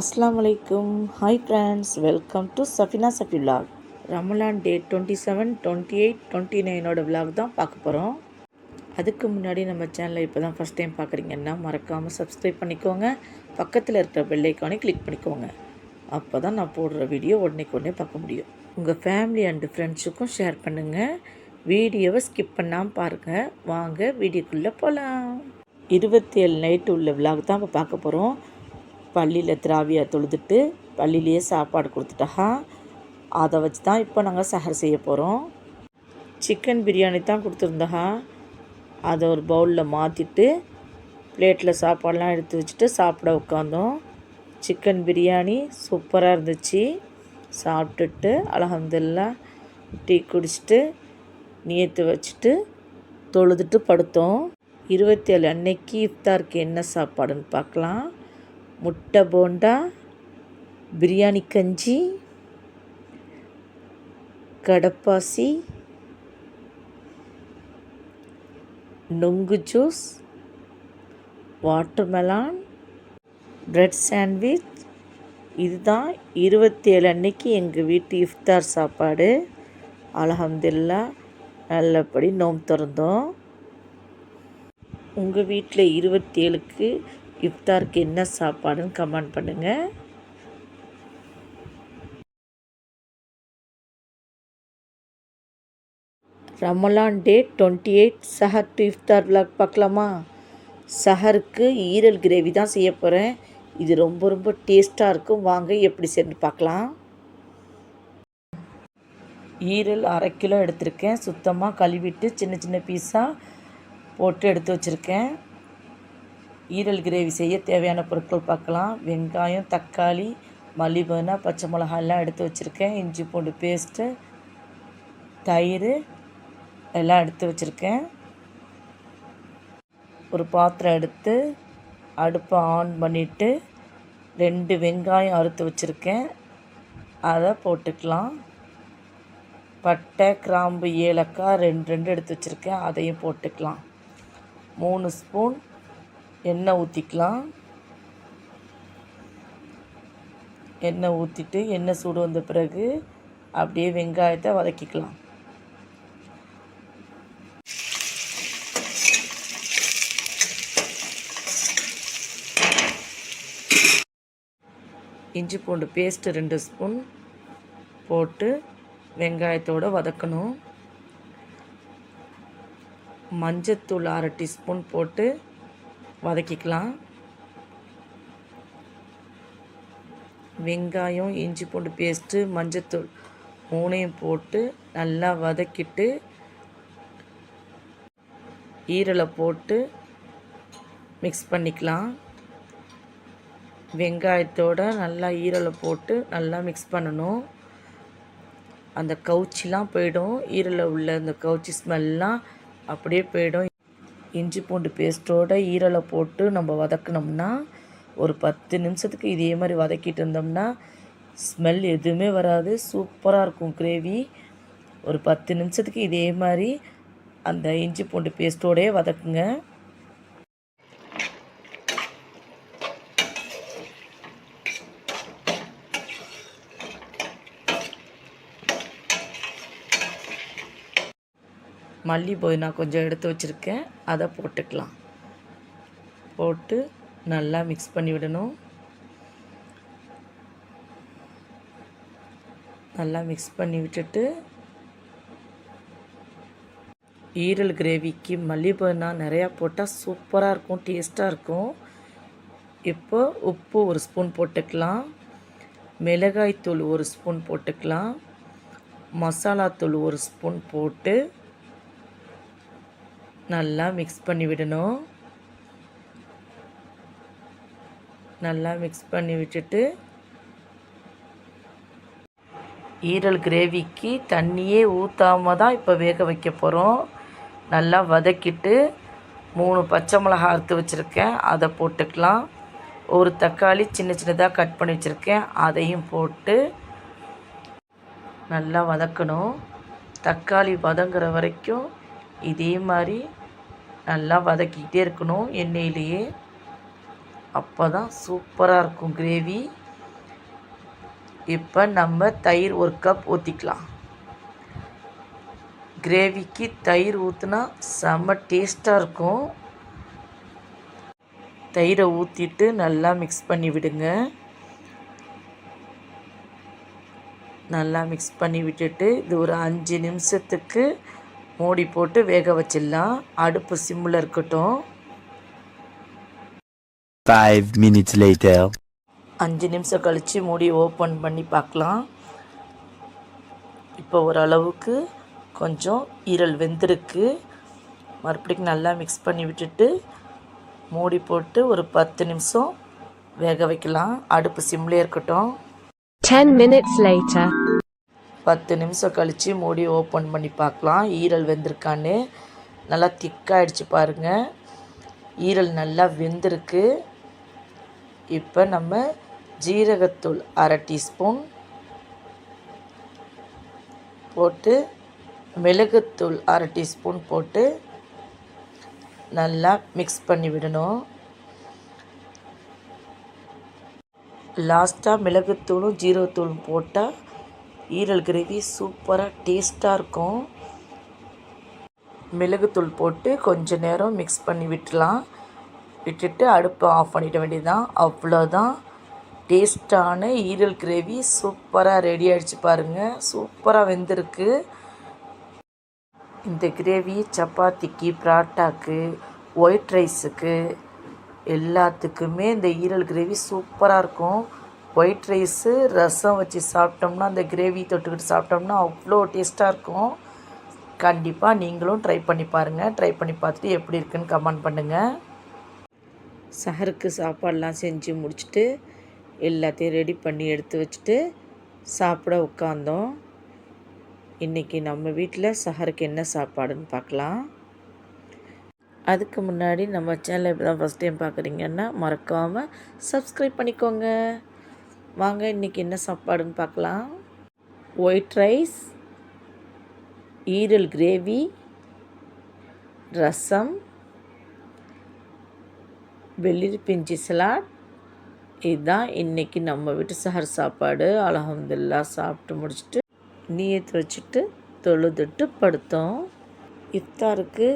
அஸ்லாம் வலைக்கும் hi friends welcome to Safina Safi vlog Ramalan day twenty seven twenty eight twenty நைனோட vlog தான் பார்க்க போகிறோம் அதுக்கு முன்னாடி நம்ம சேனலை இப்போ தான் ஃபஸ்ட் டைம் பார்க்குறீங்கன்னா மறக்காமல் சப்ஸ்கிரைப் பண்ணிக்கோங்க. பக்கத்தில் இருக்கிற பெல்லைக்கானே கிளிக் பண்ணிக்கோங்க. அப்போ தான் நான் போடுற வீடியோ உடனே உடனே பார்க்க முடியும். உங்கள் ஃபேமிலி அண்டு ஃப்ரெண்ட்ஸுக்கும் ஷேர் பண்ணுங்கள் வீடியோவை ஸ்கிப் பண்ணாமல் பாருங்கள் வாங்க வீடியோக்குள்ளே போகலாம் இருபத்தி ஏழு நைட்டு உள்ள விலாக் தான் இப்போ பார்க்க போகிறோம் பள்ளியில் திராவியா தொழுதுட்டு பள்ளியிலேயே சாப்பாடு கொடுத்துட்டா அதை வச்சு தான் இப்போ நாங்கள் சஹர் செய்ய போகிறோம் சிக்கன் பிரியாணி தான் கொடுத்துருந்தா அதை ஒரு பவுலில் மாற்றிட்டு பிளேட்டில் சாப்பாடெலாம் எடுத்து வச்சுட்டு சாப்பிட உட்காந்தோம் சிக்கன் பிரியாணி சூப்பராக இருந்துச்சு. சாப்பிட்டுட்டு அலமதுல்லா டீ குடிச்சிட்டு நியத்து வச்சுட்டு தொழுதுட்டு படுத்தோம். இருபத்தி ஏழு அன்னைக்கு இஃப்தாருக்கு என்ன சாப்பாடுன்னு பார்க்கலாம். முட்டை போண்டா பிரியாணி கஞ்சி கடப்பாசி நொங்கு ஜூஸ் வாட்டர்மெலான் ப்ரெட் சாண்ட்விச். இதுதான் இருபத்தி ஏழு அன்னைக்கு எங்கள் வீட்டு இஃப்தார் சாப்பாடு. அலமதுல்லா நல்லபடி நோம் திறந்தோம். உங்கள் வீட்டில் இருபத்தி ஏழுக்கு இஃப்தாருக்கு என்ன சாப்பாடுன்னு கமெண்ட் பண்ணுங்கள் ரமலான் டே டுவெண்ட்டி எயிட் சஹர் டு இஃப்தார் விளாக் பார்க்கலாமா? சஹருக்கு ஈரல் கிரேவி தான் செய்ய போகிறேன் இது ரொம்ப ரொம்ப டேஸ்ட்டாக இருக்கும். வாங்க எப்படி சேர்ந்து பார்க்கலாம். ஈரல் அரை கிலோ எடுத்திருக்கேன். சுத்தமாக கழுவிட்டு சின்ன சின்ன பீஸாக போட்டு எடுத்து வச்சுருக்கேன். ஈரல் கிரேவி செய்ய தேவையான பொருட்கள் பார்க்கலாம். வெங்காயம் தக்காளி மல்லிபனா பச்சை மிளகாயெல்லாம் எடுத்து வச்சுருக்கேன். இஞ்சி பூண்டு பேஸ்ட்டு தயிர் எல்லாம் எடுத்து வச்சுருக்கேன். ஒரு பாத்திரம் எடுத்து அடுப்பை ஆன் பண்ணிவிட்டு ரெண்டு வெங்காயம் அறுத்து வச்சுருக்கேன். அதை போட்டுக்கலாம். பட்டை கிராம்பு ஏலக்காய் ரெண்டு ரெண்டு எடுத்து வச்சுருக்கேன். அதையும் போட்டுக்கலாம். மூணு ஸ்பூன் எண்ணெய் ஊற்றிக்கலாம் எண்ணெய் ஊற்றிட்டு எண்ணெய் சூடு வந்த பிறகு அப்படியே வெங்காயத்தை வதக்கிக்கலாம். இஞ்சி பூண்டு பேஸ்ட்டு ரெண்டு ஸ்பூன் போட்டு வெங்காயத்தோடு வதக்கணும். மஞ்சத்தூள் அரை டீஸ்பூன் போட்டு வதக்கிக்கலாம். வெங்காயம் இஞ்சி பூண்டு பேஸ்ட்டு மஞ்சத்தூள் மூணையும் போட்டு நல்லா வதக்கிட்டு ஈரலை போட்டு மிக்ஸ் பண்ணிக்கலாம். வெங்காயத்தோட நல்லா ஈரலை போட்டு நல்லா மிக்ஸ் பண்ணணும். அந்த கவுச்சிலாம் போயிடும். ஈரலை உள்ள அந்த கவுச்சி ஸ்மெல்லாம் அப்படியே போயிடும். இஞ்சி பூண்டு பேஸ்ட்டோட ஈரலை போட்டு நம்ம வதக்கினோம்னா ஒரு பத்து நிமிஷத்துக்கு இதே மாதிரி வதக்கிட்டு இருந்தோம்னா ஸ்மெல் எதுவுமே வராது. சூப்பராக இருக்கும் கிரேவி. ஒரு பத்து நிமிஷத்துக்கு இதே மாதிரி அந்த இஞ்சி பூண்டு பேஸ்ட்டோடயே வதக்குங்க. மல்லி புதினா கொஞ்சம் எடுத்து வச்சுருக்கேன். அதை போட்டுக்கலாம். போட்டு நல்லா மிக்ஸ் பண்ணி விடணும். நல்லா மிக்ஸ் பண்ணி விட்டுட்டு ஈரல் கிரேவிக்கு மல்லி நிறையா போட்டால் சூப்பராக இருக்கும் டேஸ்ட்டாக இருக்கும். இப்போ உப்பு ஒரு ஸ்பூன் போட்டுக்கலாம். மிளகாய்த்தூள் ஒரு ஸ்பூன் போட்டுக்கலாம். மசாலாத்தூள் ஒரு ஸ்பூன் போட்டு நல்லா மிக்ஸ் பண்ணி விடணும். நல்லா மிக்ஸ் பண்ணி விட்டுட்டு ஈரல் கிரேவிக்கு தண்ணியே ஊற்றாம தான் இப்போ வேக வைக்க போகிறோம் நல்லா வதக்கிட்டு மூணு பச்சை மிளகா அறுத்து வச்சுருக்கேன். அதை போட்டுக்கலாம். ஒரு தக்காளி சின்ன சின்னதாக கட் பண்ணி வச்சுருக்கேன். அதையும் போட்டு நல்லா வதக்கணும். தக்காளி வதங்குற வரைக்கும் இதே மாதிரி நல்லா வதக்கிக்கிட்டே இருக்கணும் எண்ணெயிலேயே. அப்போ தான் சூப்பராக இருக்கும் கிரேவி. இப்போ நம்ம தயிர் ஒரு கப் ஊற்றிக்கலாம் கிரேவிக்கு தயிர் ஊற்றுனா செம்ம டேஸ்ட்டாக இருக்கும். தயிரை ஊற்றிட்டு நல்லா மிக்ஸ் பண்ணி விடுங்க. நல்லா மிக்ஸ் பண்ணி விட்டுட்டு இது ஒரு அஞ்சு நிமிஷத்துக்கு மூடி போட்டு வேக வச்சிடலாம். அடுப்பு சிம்மில் இருக்கட்டும். Five minutes later. அஞ்சு நிமிஷம் கழித்து மூடி ஓப்பன் பண்ணி பார்க்கலாம். இப்போ ஓரளவுக்கு கொஞ்சம் ஈரல் வெந்திருக்கு. மறுபடியும் நல்லா மிக்ஸ் பண்ணி விட்டுட்டு மூடி போட்டு ஒரு பத்து நிமிஷம் வேக வைக்கலாம். அடுப்பு சிம்லேயே இருக்கட்டும். 10 minutes later. பத்து நிமிஷம் கழித்து மூடி ஓப்பன் பண்ணி பார்க்கலாம். ஈரல் வெந்திருக்கான்னு. நல்லா திக்காயிடுச்சு பாருங்கள் ஈரல் நல்லா வெந்திருக்கு. இப்போ நம்ம ஜீரகத்தூள் அரை டீஸ்பூன் போட்டு மிளகுத்தூள் அரை டீஸ்பூன் போட்டு நல்லா மிக்ஸ் பண்ணி விடணும். லாஸ்ட்டாக மிளகுத்தூளும் ஜீரகத்தூளும் போட்டால் ஈரல் கிரேவி சூப்பராக டேஸ்ட்டாக இருக்கும். மிளகுத்தூள் போட்டு கொஞ்ச நேரம் மிக்ஸ் பண்ணி விட்டுலாம். விட்டுட்டு அடுப்பை ஆஃப் பண்ணிட வேண்டியதுதான். அவ்வளோதான் டேஸ்ட்டான ஈரல் கிரேவி சூப்பராக ரெடி ஆகிடுச்சு பாருங்கள் சூப்பராக வெந்திருக்கு. இந்த கிரேவி சப்பாத்திக்கு பராட்டாக்கு ஒயிட் ரைஸுக்கு எல்லாத்துக்குமே இந்த ஈரல் கிரேவி சூப்பராக இருக்கும். ஒயிட் ரைஸு ரசம் வச்சு சாப்பிட்டோம்னா அந்த கிரேவி தொட்டுக்கிட்டு சாப்பிட்டோம்னா அவ்வளோ டேஸ்ட்டாக இருக்கும். கண்டிப்பாக நீங்களும் ட்ரை பண்ணி பாருங்கள் ட்ரை பண்ணி பார்த்துட்டு எப்படி இருக்குன்னு கமெண்ட் பண்ணுங்கள் சஹருக்கு சாப்பாடெலாம் செஞ்சு முடிச்சுட்டு எல்லாத்தையும் ரெடி பண்ணி எடுத்து வச்சுட்டு சாப்பிட உட்காந்தோம் இன்றைக்கி நம்ம வீட்டில் சஹருக்கு என்ன சாப்பாடுன்னு பார்க்கலாம். அதுக்கு முன்னாடி நம்ம சேனலை இப்போ தான் ஃபஸ்ட் டைம் பார்க்குறீங்கன்னா மறக்காமல் சப்ஸ்கிரைப் பண்ணிக்கோங்க. வாங்க இன்றைக்கி என்ன சாப்பாடுன்னு பார்க்கலாம். ஒயிட் ரைஸ் ஈரல் கிரேவி ரசம் வெள்ளி பிஞ்சி சலாட் இதுதான் இன்றைக்கி நம்ம வீட்டு சஹர் சாப்பாடு. அலகம்துல்லா சாப்பிட்டு முடிச்சுட்டு நீயத்து வச்சுட்டு தொழுதுட்டு படுத்தோம். இஃப்தாருக்கு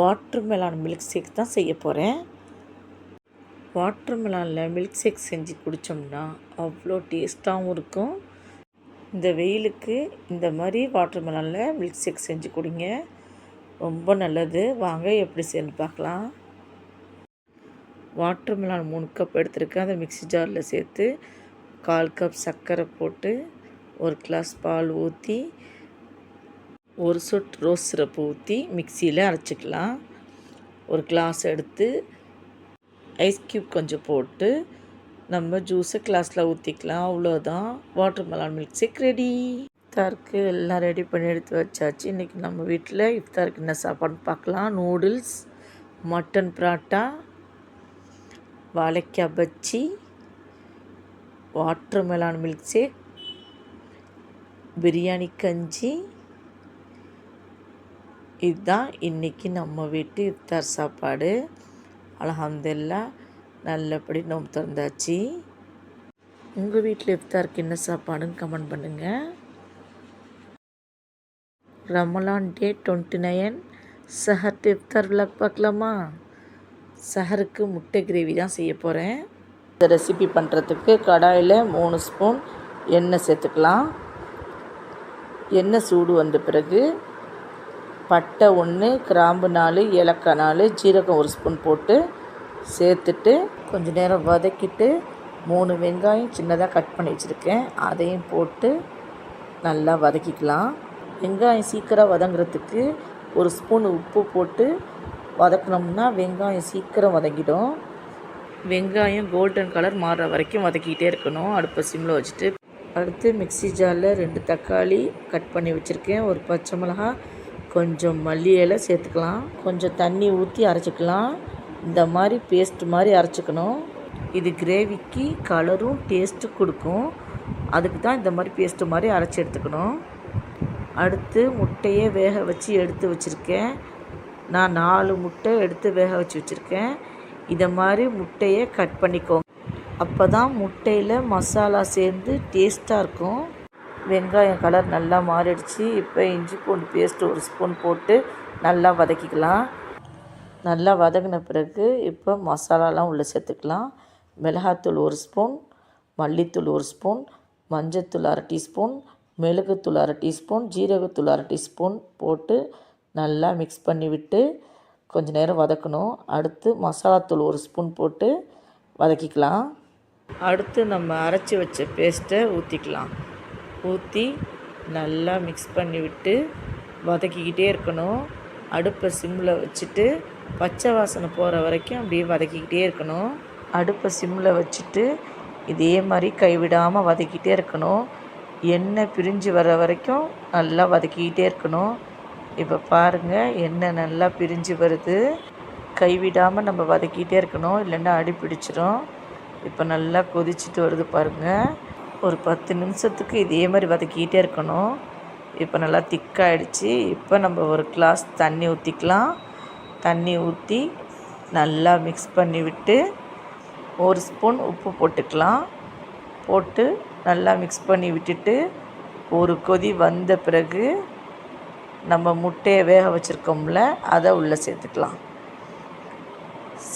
வாட்டர் மெலான் மில்க் ஷேக் தான் செய்ய போகிறேன் வாட்டர்மெலானில் மில்க் ஷேக் செஞ்சு குடித்தோம்னா அவ்வளோ டேஸ்ட்டாகவும் இருக்கும். இந்த வெயிலுக்கு இந்த மாதிரி வாட்டர்மெலானில் மில்க் ஷேக் செஞ்சு குடிங்க. ரொம்ப நல்லது. வாங்க எப்படி செஞ்சு பார்க்கலாம். வாட்டர்மெலான் மூணு கப் எடுத்துருக்கேன். அதை மிக்ஸி ஜாரில் சேர்த்து கால் கப் சர்க்கரை போட்டு ஒரு கிளாஸ் பால் ஊற்றி ஒரு சொட் ரோஸ் சிரப்பு ஊற்றி மிக்சியில் அரைச்சிக்கலாம். ஒரு கிளாஸ் எடுத்து ஐஸ் க்யூப் கொஞ்சம் போட்டு நம்ம ஜூஸை கிளாஸில் ஊற்றிக்கலாம் அவ்வளோதான் watermelon milkshake ready இஃப்தாருக்கு எல்லாம் ரெடி பண்ணி எடுத்து வச்சாச்சு. இன்றைக்கி நம்ம வீட்டில் இஃப்தாருக்கு என்ன சாப்பாடுன்னு பார்க்கலாம். நூடுல்ஸ் மட்டன் பராட்டா வாழைக்காய் bajji watermelon milkshake biryani கஞ்சி. இதுதான் இன்றைக்கி நம்ம வீட்டு இஃப்தார் சாப்பாடு. அலமதுல்லா நல்லபடி நோம்பு திறந்தாச்சு. உங்கள் வீட்டில் இஃப்தாருக்கு என்ன சாப்பாடுன்னு கமெண்ட் பண்ணுங்கள் ரமலான் டே டுவெண்ட்டி நைன் சஹர் இஃப்தார் விளாக் பார்க்கலாமா சஹருக்கு முட்டை கிரேவி தான் செய்ய போகிறேன் இந்த ரெசிபி பண்ணுறதுக்கு கடாயில் மூணு ஸ்பூன் எண்ணெய் சேர்த்துக்கலாம். எண்ணெய் சூடு வந்த பிறகு பட்டை ஒன்று கிராம்பு நாலு ஏலக்காய் நாலு ஜீரகம் ஒரு ஸ்பூன் போட்டு சேர்த்துட்டு கொஞ்சம் நேரம் வதக்கிட்டு மூணு வெங்காயம் சின்னதாக கட் பண்ணி வச்சுருக்கேன். அதையும் போட்டு நல்லா வதக்கிக்கலாம். வெங்காயம் சீக்கிரம் வதங்குறதுக்கு ஒரு ஸ்பூன் உப்பு போட்டு வதக்கினோம்னா வெங்காயம் சீக்கிரம் வதங்கிடும். வெங்காயம் கோல்டன் கலர் மாறுற வரைக்கும் வதக்கிக்கிட்டே இருக்கணும். அடுப்பை சிம்மில் வச்சுட்டு அடுத்து மிக்ஸி ஜாரில் ரெண்டு தக்காளி கட் பண்ணி வச்சுருக்கேன். ஒரு பச்சை மிளகா கொஞ்சம் மல்லி இலை சேர்த்துக்கலாம். கொஞ்சம் தண்ணி ஊற்றி அரைச்சிக்கலாம். இந்த மாதிரி பேஸ்ட் மாதிரி அரைச்சிக்கணும். இது கிரேவிக்கு கலரும் டேஸ்ட்டு கொடுக்கும். அதுக்கு தான் இந்த மாதிரி பேஸ்ட்டு மாதிரி அரைச்சி எடுத்துக்கணும். அடுத்து முட்டையை வேக வச்சு எடுத்து வச்சுருக்கேன். நான் நாலு முட்டை எடுத்து வேக வச்சு வச்சுருக்கேன். இதை மாதிரி முட்டையை கட் பண்ணிக்கோங்க. அப்போ தான் முட்டையில் மசாலா சேர்ந்து டேஸ்ட்டாக இருக்கும். வெங்காயம் கலர் நல்லா மாறிடுச்சு. இப்போ இஞ்சி பூண்டு பேஸ்ட் ஒரு ஸ்பூன் போட்டு நல்லா வதக்கிக்கலாம். நல்லா வதங்கின பிறகு இப்போ மசாலாலாம் உள்ளே சேர்த்துக்கலாம். மிளகாத்தூள் ஒரு ஸ்பூன் மல்லித்தூள் ஒரு ஸ்பூன் மஞ்சத்தூள் அரை டீஸ்பூன் மிளகுத்தூள் அரை டீஸ்பூன் ஜீரகத்தூள் அரை டீஸ்பூன் போட்டு நல்லா மிக்ஸ் பண்ணி விட்டு கொஞ்சம் நேரம் வதக்கணும். அடுத்து மசாலாத்தூள் ஒரு ஸ்பூன் போட்டு வதக்கிக்கலாம். அடுத்து நம்ம அரைச்சி வச்ச பேஸ்ட்டை ஊற்றிக்கலாம் ஊற்றி நல்லா மிக்ஸ் பண்ணி விட்டு வதக்கிக்கிட்டே இருக்கணும். அடுப்பை சிம்மில் வச்சுட்டு பச்சை வாசனை போகிற வரைக்கும் அப்படியே வதக்கிக்கிட்டே இருக்கணும். அடுப்பை சிம்மில் வச்சுட்டு இதே மாதிரி கைவிடாமல் வதக்கிட்டே இருக்கணும். எண்ணெய் பிரிஞ்சு வர வரைக்கும் நல்லா வதக்கிக்கிட்டே இருக்கணும். இப்போ பாருங்கள் எண்ணெய் நல்லா பிரிஞ்சு வருது. கைவிடாமல் நம்ம வதக்கிட்டே இருக்கணும். இல்லைன்னா அடி பிடிச்சிரும். இப்போ நல்லா கொதிச்சுட்டு வருது பாருங்கள் ஒரு பத்து நிமிஷத்துக்கு இதே மாதிரி வதக்கிக்கிட்டே இருக்கணும். இப்போ நல்லா திக்காயிடுச்சு. இப்போ நம்ம ஒரு கிளாஸ் தண்ணி ஊற்றிக்கலாம் தண்ணி ஊற்றி நல்லா மிக்ஸ் பண்ணி விட்டு ஒரு ஸ்பூன் உப்பு போட்டுக்கலாம். போட்டு நல்லா மிக்ஸ் பண்ணி விட்டுட்டு ஒரு கொதி வந்த பிறகு நம்ம முட்டையை வேக வச்சுருக்கோம்ல அதை உள்ளே சேர்த்துக்கலாம்.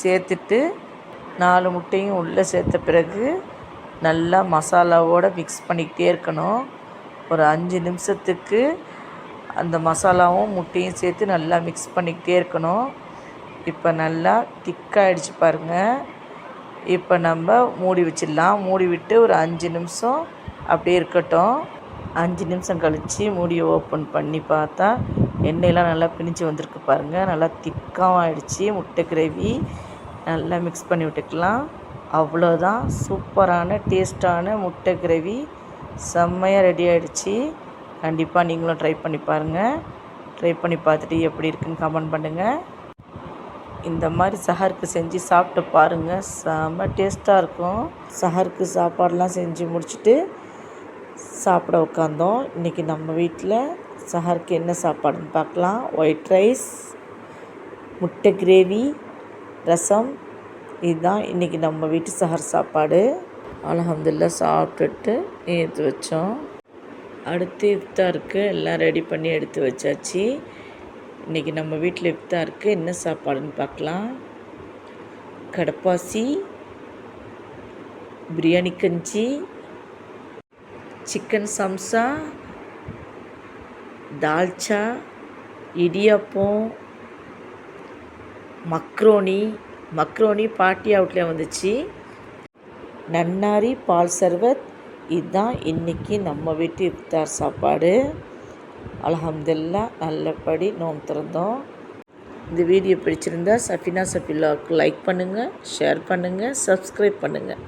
சேர்த்துட்டு நாலு முட்டையும் உள்ளே சேர்த்த பிறகு நல்லா மசாலாவோடு மிக்ஸ் பண்ணிக்கிட்டே இருக்கணும். ஒரு அஞ்சு நிமிஷத்துக்கு அந்த மசாலாவும் முட்டையும் சேர்த்து நல்லா மிக்ஸ் பண்ணிக்கிட்டே இருக்கணும். இப்போ நல்லா திக்காகிடுச்சு பாருங்கள் இப்போ நம்ம மூடி வச்சிடலாம். மூடி விட்டு ஒரு அஞ்சு நிமிஷம் அப்படியே இருக்கட்டும். அஞ்சு நிமிஷம் கழித்து மூடியை ஓப்பன் பண்ணி பார்த்தா எண்ணெயெலாம் நல்லா பிணிச்சு வந்திருக்கு பாருங்கள் நல்லா திக்காகவும் ஆகிடுச்சி முட்டை கிரேவி நல்லா மிக்ஸ் பண்ணி விட்டுக்கலாம். அவ்வளோதான். சூப்பரான டேஸ்ட்டான முட்டை கிரேவி. செம்மையாக ரெடி ஆகிடுச்சி கண்டிப்பாக நீங்களும் ட்ரை பண்ணி பாருங்கள் ட்ரை பண்ணி பார்த்துட்டு எப்படி இருக்குன்னு கமெண்ட் பண்ணுங்கள் இந்த மாதிரி சஹருக்கு செஞ்சு சாப்பிட்டு பாருங்கள் செம்ம டேஸ்ட்டாக இருக்கும். சஹருக்கு சாப்பாடெலாம் செஞ்சு முடிச்சுட்டு சாப்பிட உட்காந்தோம் இன்றைக்கி நம்ம வீட்டில் சஹருக்கு என்ன சாப்பாடுன்னு பார்க்கலாம். ஒயிட் ரைஸ் முட்டை கிரேவி ரசம் இதுதான் இன்றைக்கி நம்ம வீட்டு சஹர் சாப்பாடு. அலகம்துல்லா சாப்பிட்டுட்டு எடுத்து வச்சோம். அடுத்து இஃப்தாருக்கு எல்லாம் ரெடி பண்ணி எடுத்து வச்சாச்சு. இன்றைக்கி நம்ம வீட்டில் இஃப்தாருக்கு என்ன சாப்பாடுன்னு பார்க்கலாம். கடப்பாசி பிரியாணி கஞ்சி chicken samosa dalcha idiyappam macaroni macaroni party அவுட்லேயே வந்துச்சு. நன்னாரி பால் சர்வத். இதுதான் இன்றைக்கி நம்ம வீட்டு இஃப்தார் சாப்பாடு. அலமதுல்லா நல்லபடி நோம் திறந்தோம். இந்த வீடியோ பிடிச்சிருந்தா சஃபினா சஃபிலாவுக்கு லைக் பண்ணுங்கள் ஷேர் பண்ணுங்கள் சப்ஸ்கிரைப் பண்ணுங்கள்